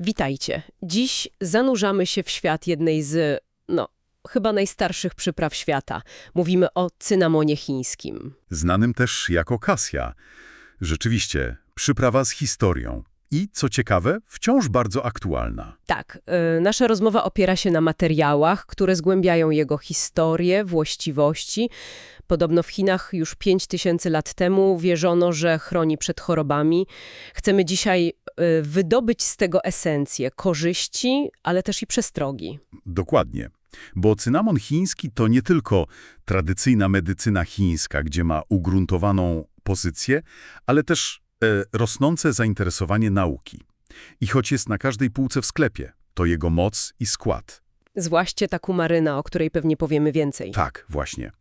Witajcie. Dziś zanurzamy się w świat jednej z, no, chyba najstarszych przypraw świata. Mówimy o cynamonie chińskim. znanym też jako Kasia. Rzeczywiście, przyprawa z historią i, co ciekawe, wciąż bardzo aktualna. Tak, y, nasza rozmowa opiera się na materiałach, które zgłębiają jego historię, właściwości. Podobno w Chinach już 5000 lat temu wierzono, że chroni przed chorobami. Chcemy dzisiaj y, wydobyć z tego esencję, korzyści, ale też i przestrogi. Dokładnie. Bo cynamon chiński to nie tylko tradycyjna medycyna chińska, gdzie ma ugruntowaną pozycję, ale też rosnące zainteresowanie nauki. I choć jest na każdej półce w sklepie, to jego moc i skład. Zwłaszcza ta kumaryna, o której pewnie powiemy więcej. Tak, właśnie.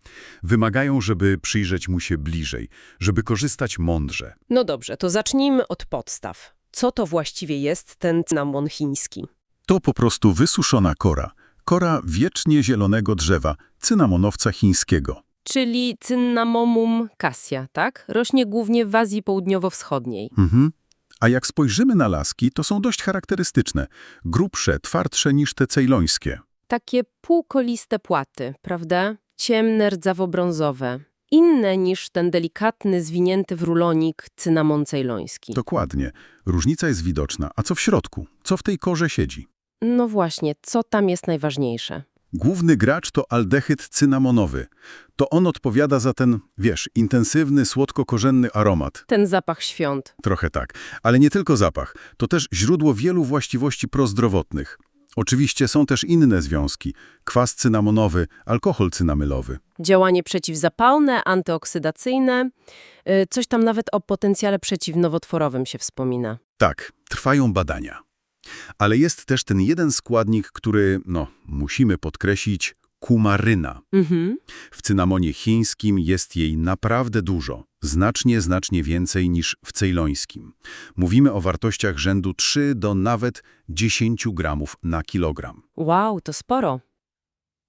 Wymagają, żeby przyjrzeć mu się bliżej, żeby korzystać mądrze. No dobrze, to zacznijmy od podstaw. Co to właściwie jest ten cynamon chiński? To po prostu wysuszona kora. Kora wiecznie zielonego drzewa, cynamonowca chińskiego. Czyli Cynnamomum cassia, tak? Rośnie głównie w Azji Południowo-Wschodniej. Mhm. A jak spojrzymy na laski, to są dość charakterystyczne. Grubsze, twardsze niż te cejlońskie. Takie półkoliste płaty, prawda? Ciemne, rdzawo-brązowe. Inne niż ten delikatny, zwinięty w rulonik cynamon cejloński. Dokładnie. Różnica jest widoczna. A co w środku? Co w tej korze siedzi? No właśnie, co tam jest najważniejsze? Główny gracz to aldehyd cynamonowy. To on odpowiada za ten, wiesz, intensywny, słodko-korzenny aromat. Ten zapach świąt. Trochę tak. Ale nie tylko zapach. To też źródło wielu właściwości prozdrowotnych. Oczywiście są też inne związki. Kwas cynamonowy, alkohol cynamylowy. Działanie przeciwzapalne, antyoksydacyjne. y, Coś tam nawet o potencjale przeciwnowotworowym się wspomina. Tak, trwają badania. Ale jest też ten jeden składnik, który, no, musimy podkreślić, kumaryna. Mhm. W cynamonie chińskim jest jej naprawdę dużo, znacznie, znacznie więcej niż w cejlońskim. Mówimy o wartościach rzędu 3 do nawet 10 gramów na kilogram. Wow, to sporo.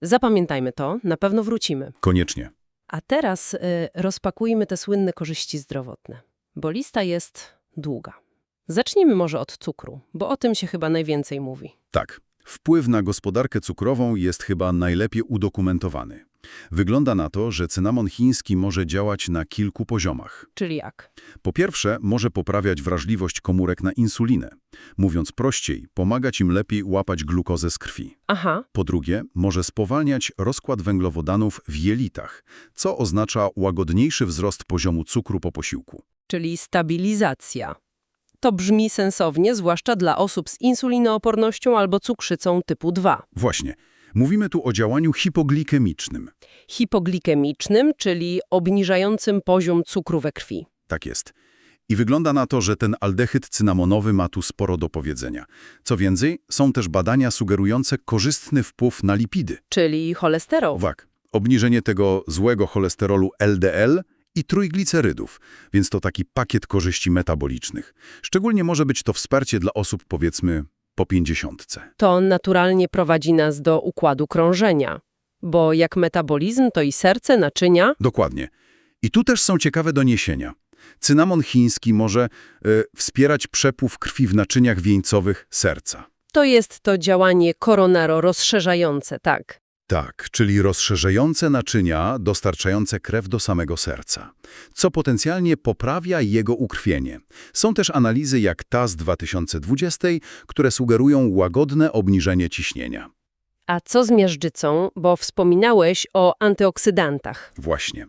Zapamiętajmy to, na pewno wrócimy. Koniecznie. A teraz y, rozpakujmy te słynne korzyści zdrowotne, bo lista jest długa. Zacznijmy może od cukru, bo o tym się chyba najwięcej mówi. Tak, wpływ na gospodarkę cukrową jest chyba najlepiej udokumentowany. Wygląda na to, że cynamon chiński może działać na kilku poziomach. Czyli jak? Po pierwsze, może poprawiać wrażliwość komórek na insulinę. Mówiąc prościej, pomagać im lepiej łapać glukozę z krwi. Aha, Po drugie, może spowalniać rozkład węglowodanów w jelitach, co oznacza łagodniejszy wzrost poziomu cukru po posiłku. czyli stabilizacja. To brzmi sensownie, zwłaszcza dla osób z insulinoopornością albo cukrzycą typu 2. Właśnie. Mówimy tu o działaniu hipoglikemicznym. Hipoglikemicznym, czyli obniżającym poziom cukru we krwi. Tak jest. I wygląda na to, że ten aldehyd cynamonowy ma tu sporo do powiedzenia. Co więcej, są też badania sugerujące korzystny wpływ na lipidy. Czyli cholesterol. Uwag, obniżenie tego złego cholesterolu LDL i trójglicerydów, więc to taki pakiet korzyści metabolicznych. Szczególnie może być to wsparcie dla osób powiedzmy po pięćdziesiątce. To naturalnie prowadzi nas do układu krążenia. Bo jak metabolizm, to i serce, naczynia. Dokładnie. I tu też są ciekawe doniesienia. Cynamon chiński może e, wspierać przepływ krwi w naczyniach wieńcowych serca. To jest to działanie koronaro rozszerzające, tak. Tak, czyli rozszerzające naczynia dostarczające krew do samego serca, co potencjalnie poprawia jego ukrwienie. Są też analizy jak ta z 2020, które sugerują łagodne obniżenie ciśnienia. A co z miażdżycą? Bo wspominałeś o antyoksydantach. Właśnie.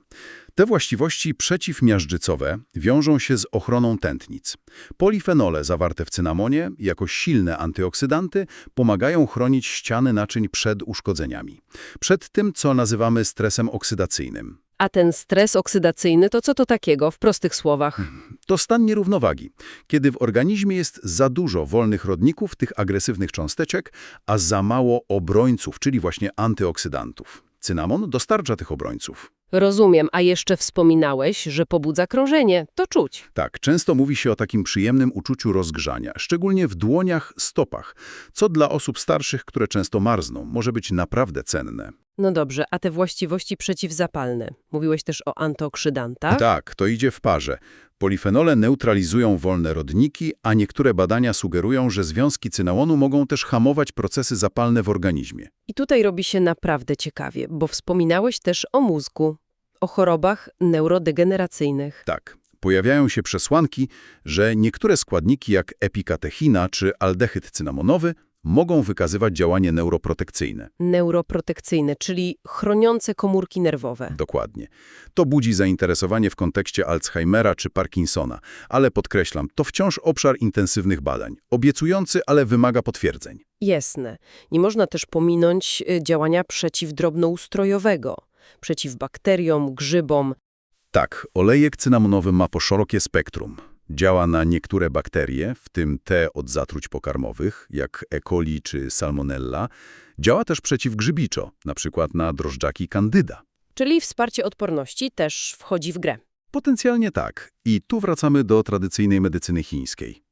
Te właściwości przeciwmiażdżycowe wiążą się z ochroną tętnic. Polifenole zawarte w cynamonie, jako silne antyoksydanty, pomagają chronić ściany naczyń przed uszkodzeniami. Przed tym, co nazywamy stresem oksydacyjnym. A ten stres oksydacyjny to co to takiego, w prostych słowach? To stan nierównowagi, kiedy w organizmie jest za dużo wolnych rodników, tych agresywnych cząsteczek, a za mało obrońców, czyli właśnie antyoksydantów. Cynamon dostarcza tych obrońców. Rozumiem, a jeszcze wspominałeś, że pobudza krążenie. To czuć. Tak, często mówi się o takim przyjemnym uczuciu rozgrzania, szczególnie w dłoniach, stopach, co dla osób starszych, które często marzną, może być naprawdę cenne. No dobrze, a te właściwości przeciwzapalne? Mówiłeś też o antyoksydantach? Tak, to idzie w parze. Polifenole neutralizują wolne rodniki, a niektóre badania sugerują, że związki cynamonu mogą też hamować procesy zapalne w organizmie. I tutaj robi się naprawdę ciekawie, bo wspominałeś też o mózgu, o chorobach neurodegeneracyjnych. Tak, pojawiają się przesłanki, że niektóre składniki jak epikatechina czy aldehyd cynamonowy mogą wykazywać działanie neuroprotekcyjne. Neuroprotekcyjne, czyli chroniące komórki nerwowe. Dokładnie. To budzi zainteresowanie w kontekście Alzheimera czy Parkinsona, ale podkreślam, to wciąż obszar intensywnych badań. Obiecujący, ale wymaga potwierdzeń. Jasne. Nie można też pominąć y, działania przeciwdrobnoustrojowego, przeciw bakteriom, grzybom. Tak, olejek cynamonowy ma po szerokie spektrum. Działa na niektóre bakterie, w tym te od zatruć pokarmowych, jak E. coli czy Salmonella. Działa też przeciwgrzybiczo, na przykład na drożdżaki Candida. Czyli wsparcie odporności też wchodzi w grę. Potencjalnie tak. I tu wracamy do tradycyjnej medycyny chińskiej.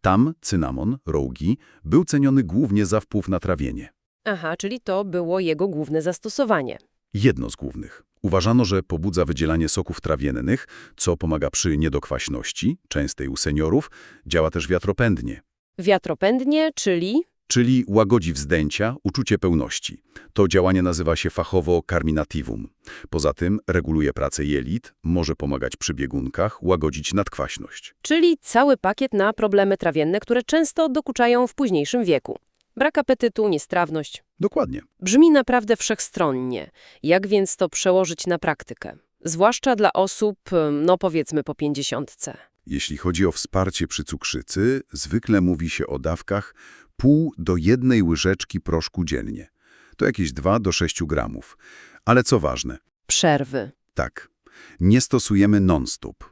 Tam cynamon, rogi, był ceniony głównie za wpływ na trawienie. Aha, czyli to było jego główne zastosowanie. Jedno z głównych. Uważano, że pobudza wydzielanie soków trawiennych, co pomaga przy niedokwaśności, częstej u seniorów, działa też wiatropędnie, Wiatropędnie, czyli czyli łagodzi wzdęcia, uczucie pełności. To działanie nazywa się fachowo carminativum. Poza tym reguluje pracę jelit, może pomagać przy biegunkach, łagodzić nadkwaśność. czyli cały pakiet na problemy trawienne, które często dokuczają w późniejszym wieku. Brak apetytu, niestrawność. Dokładnie. Brzmi naprawdę wszechstronnie. Jak więc to przełożyć na praktykę? Zwłaszcza dla osób, no powiedzmy po pięćdziesiątce. Jeśli chodzi o wsparcie przy cukrzycy, zwykle mówi się o dawkach pół do jednej łyżeczki proszku dziennie. To jakieś 2 do 6 gramów. Ale co ważne, Przerwy. tak, nie stosujemy non-stop.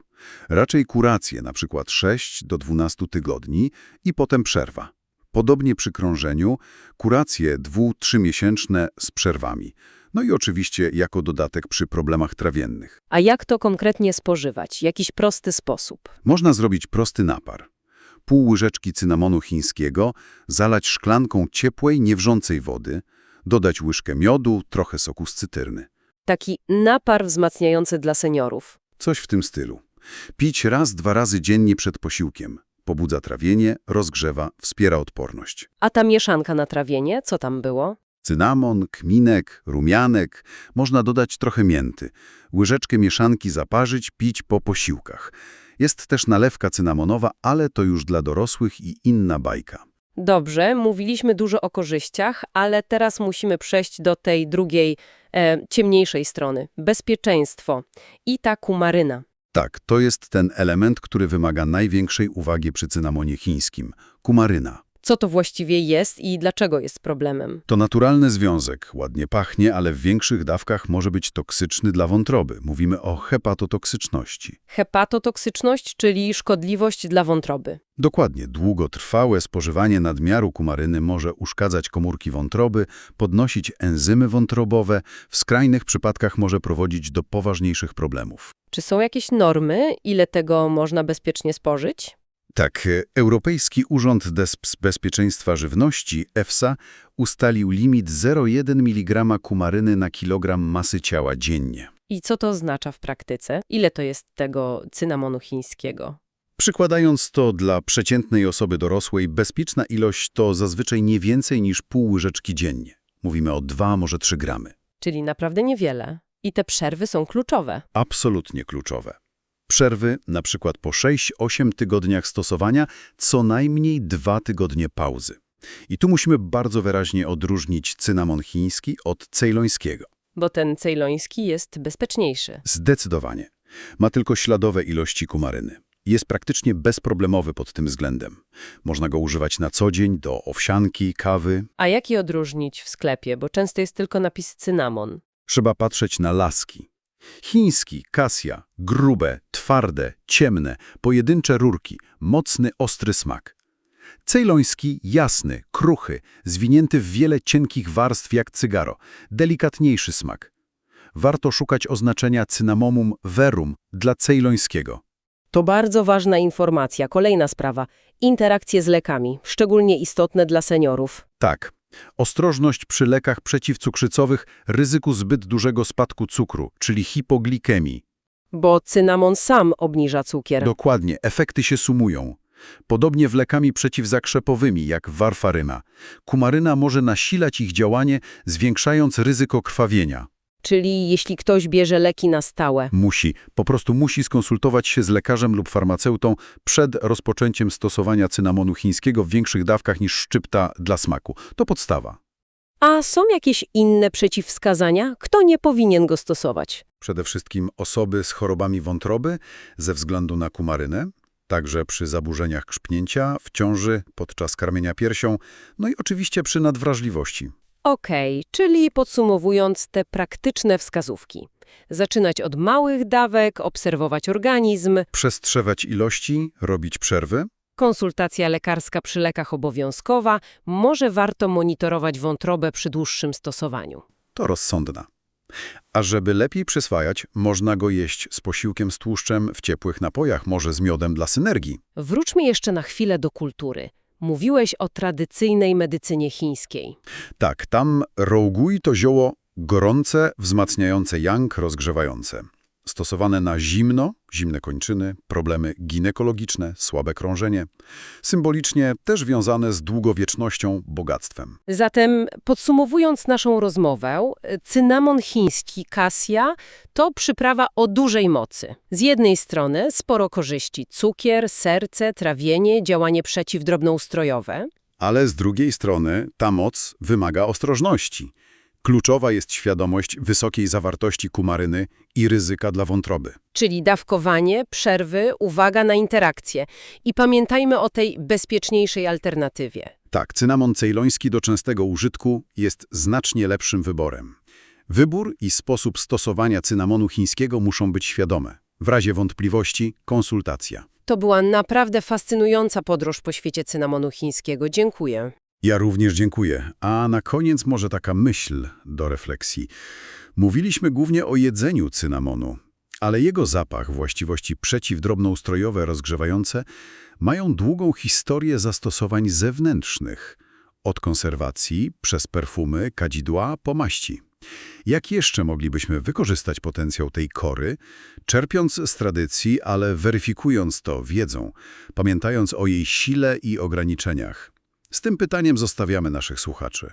Raczej kuracje, na przykład 6 do 12 tygodni i potem przerwa. Podobnie przy krążeniu, kuracje 2-3 miesięczne z przerwami. No i oczywiście jako dodatek przy problemach trawiennych. A jak to konkretnie spożywać? Jakiś prosty sposób. Można zrobić prosty napar. Pół łyżeczki cynamonu chińskiego zalać szklanką ciepłej, niewrzącej wody, dodać łyżkę miodu, trochę soku z cytryny. Taki napar wzmacniający dla seniorów. Coś w tym stylu. Pić raz, dwa razy dziennie przed posiłkiem. Pobudza trawienie, rozgrzewa, wspiera odporność. A ta mieszanka na trawienie, co tam było? Cynamon, kminek, rumianek, można dodać trochę mięty. Łyżeczkę mieszanki zaparzyć, pić po posiłkach. Jest też nalewka cynamonowa, ale to już dla dorosłych i inna bajka. Dobrze, mówiliśmy dużo o korzyściach, ale teraz musimy przejść do tej drugiej, e, ciemniejszej strony. Bezpieczeństwo i ta kumaryna. Tak, to jest ten element, który wymaga największej uwagi przy cynamonie chińskim – kumaryna. Co to właściwie jest i dlaczego jest problemem? To naturalny związek, ładnie pachnie, ale w większych dawkach może być toksyczny dla wątroby. Mówimy o hepatotoksyczności. Hepatotoksyczność, czyli szkodliwość dla wątroby. Dokładnie, długotrwałe spożywanie nadmiaru kumaryny może uszkadzać komórki wątroby, podnosić enzymy wątrobowe, w skrajnych przypadkach może prowadzić do poważniejszych problemów. Czy są jakieś normy, ile tego można bezpiecznie spożyć? Tak, e, Europejski Urząd Bezpieczeństwa Żywności, EFSA, ustalił limit 0,1 mg kumaryny na kilogram masy ciała dziennie. I co to oznacza w praktyce? Ile to jest tego cynamonu chińskiego? Przykładając to dla przeciętnej osoby dorosłej, bezpieczna ilość to zazwyczaj nie więcej niż pół łyżeczki dziennie. Mówimy o 2, może 3 gramy. Czyli naprawdę niewiele. I te przerwy są kluczowe. Absolutnie kluczowe. Przerwy, na przykład po 6-8 tygodniach stosowania, co najmniej 2 tygodnie pauzy. I tu musimy bardzo wyraźnie odróżnić cynamon chiński od cejlońskiego. Bo ten cejloński jest bezpieczniejszy. Zdecydowanie. Ma tylko śladowe ilości kumaryny. Jest praktycznie bezproblemowy pod tym względem. Można go używać na co dzień do owsianki, kawy. A jak je odróżnić w sklepie? Bo często jest tylko napis cynamon. Trzeba patrzeć na laski. Chiński, kasja, grube, twarde, ciemne, pojedyncze rurki, mocny, ostry smak. Cejloński, jasny, kruchy, zwinięty w wiele cienkich warstw jak cygaro, delikatniejszy smak. warto szukać oznaczenia cynamomum verum dla cejlońskiego. To bardzo ważna informacja. Kolejna sprawa. Interakcje z lekami, szczególnie istotne dla seniorów. Tak. Ostrożność przy lekach przeciwcukrzycowych, ryzyku zbyt dużego spadku cukru, czyli hipoglikemii. Bo cynamon sam obniża cukier. Dokładnie, efekty się sumują. Podobnie w lekami przeciwzakrzepowymi, jak warfaryna. Kumaryna może nasilać ich działanie, zwiększając ryzyko krwawienia. Czyli jeśli ktoś bierze leki na stałe. Musi, po prostu musi skonsultować się z lekarzem lub farmaceutą przed rozpoczęciem stosowania cynamonu chińskiego w większych dawkach niż szczypta dla smaku. To podstawa. A są jakieś inne przeciwwskazania? Kto nie powinien go stosować? Przede wszystkim osoby z chorobami wątroby ze względu na kumarynę, także przy zaburzeniach krzpnięcia, w ciąży, podczas karmienia piersią, no i oczywiście przy nadwrażliwości. Okej, czyli podsumowując te praktyczne wskazówki. Zaczynać od małych dawek, obserwować organizm, Przestrzewać ilości, robić przerwy, konsultacja lekarska przy lekach obowiązkowa, może warto monitorować wątrobę przy dłuższym stosowaniu. to rozsądna. A żeby lepiej przyswajać, można go jeść z posiłkiem z tłuszczem w ciepłych napojach, może z miodem dla synergii. Wróćmy jeszcze na chwilę do kultury. Mówiłeś o tradycyjnej medycynie chińskiej. Tak, tam rougui to zioło gorące, wzmacniające yang, rozgrzewające. Stosowane na zimno, zimne kończyny, problemy ginekologiczne, słabe krążenie. Symbolicznie też wiązane z długowiecznością, bogactwem. Zatem podsumowując naszą rozmowę, cynamon chiński Cassia to przyprawa o dużej mocy. Z jednej strony sporo korzyści, cukier, serce, trawienie, działanie przeciwdrobnoustrojowe. Ale z drugiej strony ta moc wymaga ostrożności. Kluczowa jest świadomość wysokiej zawartości kumaryny i ryzyka dla wątroby. Czyli dawkowanie, przerwy, uwaga na interakcje. I pamiętajmy o tej bezpieczniejszej alternatywie. Tak, cynamon cejloński do częstego użytku jest znacznie lepszym wyborem. Wybór i sposób stosowania cynamonu chińskiego muszą być świadome. W razie wątpliwości konsultacja. To była naprawdę fascynująca podróż po świecie cynamonu chińskiego. Dziękuję. Ja również dziękuję. A na koniec może taka myśl do refleksji. Mówiliśmy głównie o jedzeniu cynamonu, ale jego zapach, właściwości przeciwdrobnoustrojowe rozgrzewające mają długą historię zastosowań zewnętrznych. Od konserwacji, przez perfumy, kadzidła, po maści. Jak jeszcze moglibyśmy wykorzystać potencjał tej kory, czerpiąc z tradycji, ale weryfikując to wiedzą, pamiętając o jej sile i ograniczeniach? Z tym pytaniem zostawiamy naszych słuchaczy.